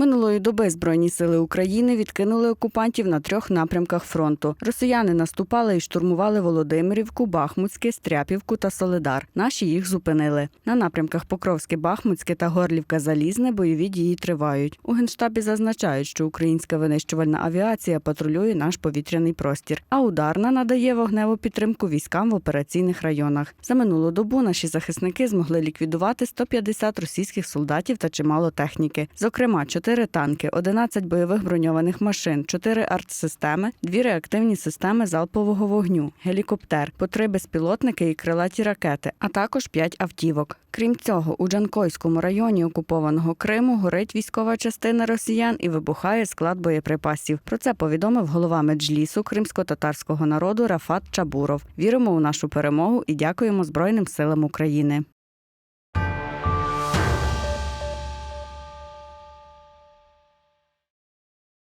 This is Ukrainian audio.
Минулої доби Збройні сили України відкинули окупантів на трьох напрямках фронту. Росіяни наступали і штурмували Володимирівку, Бахмутське, Стряпівку та Соледар. Наші їх зупинили. На напрямках Покровське, Бахмутське та Горлівка Залізне бойові дії тривають. У генштабі зазначають, що українська винищувальна авіація патрулює наш повітряний простір, а ударна надає вогневу підтримку військам в операційних районах. За минулу добу наші захисники змогли ліквідувати 150 російських солдатів та чимало техніки. Зокрема, 4 танки, 11 бойових броньованих машин, 4 артсистеми, 2 реактивні системи залпового вогню, гелікоптер, по 3 безпілотники і крилаті ракети, а також 5 автівок. Крім цього, у Джанкойському районі окупованого Криму горить військова частина росіян і вибухає склад боєприпасів. Про це повідомив голова меджлісу кримсько-татарського народу Рафат Чабуров. Віримо у нашу перемогу і дякуємо Збройним силам України.